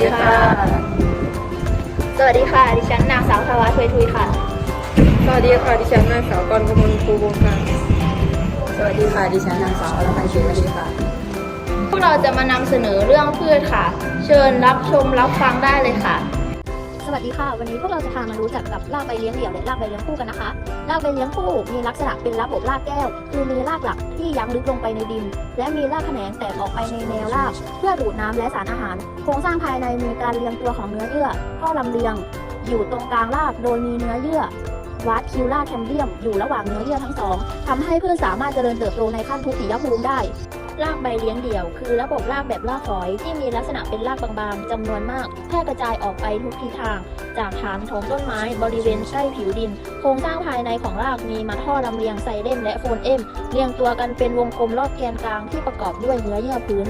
ดีค่ะ สวัสดีค่ะ ดิฉันนางสาวทวาทวยทุยค่ะ สวัสดีค่ะ ดิฉันนางสาวกรกมลภูวงศ์ค่ะ สวัสดีค่ะ ดิฉันนางสาวอรพันธ์เฉลิมดีค่ะ พวกเราจะมานำเสนอเรื่องพืชค่ะ เชิญรับชมรับฟังได้เลยค่ะส วัสดีค่ะ วันนี้พวกเราจะพามารู้จักกับรากใบเลี้ยงเดี่ยวและรากใบเลี้ยงคู่กันนะคะรากใบเลี้ยงคู่มีลักษณะเป็นระบบรากแก้ว คือมีรากหลักที่ยังลึกลงไปในดิน และมีรากแขนงแตกออกไปในแนวราก เพื่อดูดน้ำและสารอาหาร โครงสร้างภายในมีการเรียงตัวของเนื้อเยื่อท่อลำเลียง อยู่ตรงกลางรากโดยมีเนื้อเยื่อ วัดคิวล่าแคมเบียมอยู่ระหว่างเนื้อเยื่อทั้งสองทำให้พืชสามารถเจริญเติบโตในขั้นทุติยภูมิได้รากใบเลี้ยงเดี่ยว คือระบบรากแบบรากฝอยที่มีลักษณะเป็นรากบางๆจำนวนมาก แพร่กระจายออกไปทุกทิศทาง จากฐานของต้นไม้บริเวณใกล้ผิวดิน โครงสร้างภายในของรากมีมัดท่อลำเลียงไซเลมและโฟนเอมเรียงตัวกันเป็นวงกลมรอบแกนกลางที่ประกอบด้วยเนื้อเยื่อพื้น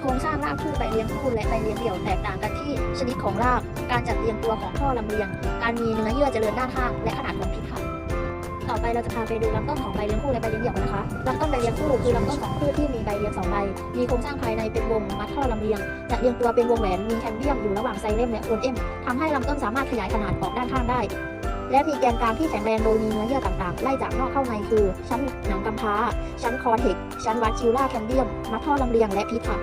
โครงสร้างรากพืชใบเลี้ยงคู่และใบเลี้ยงเดี่ยวแตกต่างกันที่ชนิดของราก การจัดเรียงตัวของท่อลำเลียง การมีเนื้อเยื่อเจริญด้านข้างและขนาดของทิศทางต่อไปเราจะพาไปดูลำต้นของใบเลี้ยงคู่และใบเลี้ยงเดี่ยวนะคะลำต้นใบเลี้ยงคู่คือลำต้นของพืชที่มีใบเลี้ยงสองใบ มีโครงสร้างภายในเป็นวงมัดท่อลำเลียงจะเรียงตัวเป็นวงแหวน มีแคมเบียมอยู่ระหว่างไซเลมและโฟนเอมทำให้ลำต้นสามารถขยายขนาดออกด้านข้างได้ และมีแกนกลางที่แข็งแรงโดยมีเนื้อเยื่อต่างๆ ไล่จากนอกเข้าในคือ ชั้นหนังกำพร้า ชั้นคอเทกชั้นวัดคิวล่าแคมเบียม มัดท่อลำเลียงและพิษค่ะ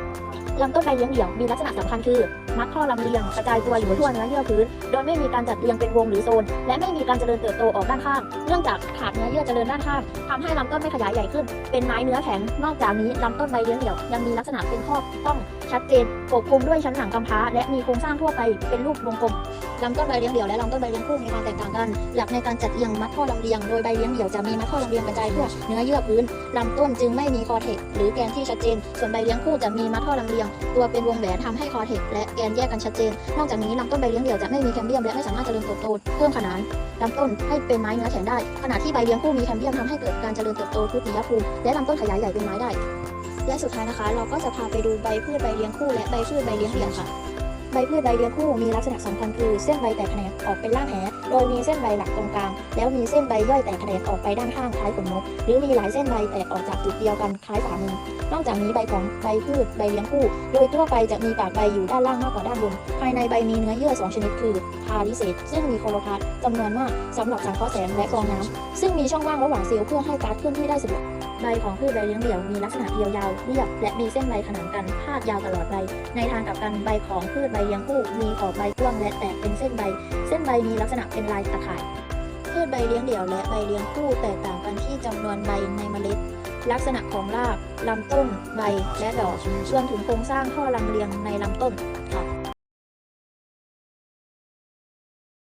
ลำต้นใบเลี้ยงเดี่ยวมีลักษณะสำคัญคือ มัดท่อลำเลียงกระจายตัวอยู่ทั่วเนื้อเยื่อพื้น โดยไม่มีการจัดเรียงเป็นวงหรือโซน และไม่มีการเจริญเติบโตออกด้านข้าง เนื่องจากขาดเนื้อเยื่อเจริญด้านข้างทำให้ลำต้นไม่ขยายใหญ่ขึ้น เป็นไม้เนื้อแข็ง นอกจากนี้ลำต้นใบเลี้ยงเดี่ยวยังมีลักษณะเป็นข้อต้องชัดเจนปกคลุมด้วยชั้นหนังกำพร้า และมีโครงสร้างทั่วไปเป็นรูปวงกลมลำต้นใบเลี้ยงเดี่ยวและลำต้นใบเลี้ยงคู่มีความแตกต่างกัน หลักในการจัดเรียงมัดท่อลำเลียงโดยใบเลี้ยงเดี่ยวจะมีมัดท่อลำเลียงกระจายทั่วเนื้อเยื่อพื้นลำต้นจึงไม่มีคอเทกหรือแกนที่ชัดเจน ส่วนใบเลี้ยงคู่จะมีมัดท่อลำเลียง ตัวเป็นวงแหวนทำให้คอเทกและแกนแยกกันชัดเจน นอกจากนี้ลำต้นใบเลี้ยงเดี่ยวจะไม่มีแคมเบียมและไม่สามารถเจริญเติบโตเพิ่มขนาดลำต้นให้เป็นไม้เนื้อแข็งได้ ขณะที่ใบเลี้ยงคู่มีแคมเบียมทำให้เกิดการเจริญเติบโตทุติยภูมิและลำต้นขยายใหญ่เป็นไม้ได้ และสุดท้ายนะคะ เราก็จะพาไปดูใบพืชใบเลี้ยงคู่และใบพืชใบเลี้ยงเดี่ยวค่ะ ใบพืชใบเลี้ยงคู่มีลักษณะสำคัญคือเส้นใบแตกแขนงออกเป็นรากแหโดยมีเส้นใบหลักตรงกลาง แล้วมีเส้นใบย่อยแตกแขนงออกไปด้านข้างคล้ายขนนก หรือมีหลายเส้นใบแตกออกจากจุดเดียวกันคล้ายฝ่ามือนอกจากนี้ใบของใบพืชใบเลี้ยงคู่ โดยทั่วไปจะมีปากใบอยู่ด้านล่างมากกว่าด้านบน ภายในใบมีเนื้อเยื่อสองชนิดคือพาริเซตซึ่งมีโคโลพลาสต์จำนวนมากสำหรับสังเคราะห์แสงและกรองน้ำซึ่งมีช่องว่างระหว่างเซลล์เพื่อให้ก๊าซเคลื่อนที่ได้สะดวกใบของพืชใบเลี้ยงเดี่ยวมีลักษณะเรียวยาวเรียบและมีเส้นใบขนานกันพาดยาวตลอดใบในทางกลับกันใบของพืชใบยงคู่มีขอบใบกว้างและแตกเป็นเส้นใบ เส้นใบมีลักษณะเป็นลายตะข่ายพืชใบเลี้ยงเดี่ยวและใบเลี้ยงคู่แตกต่างกันที่จำนวนใบในเมล็ด ลักษณะของรากลำต้น ใบและดอกรวมถึงโครงสร้างข้อลำเลียงในลำต้นค่ะ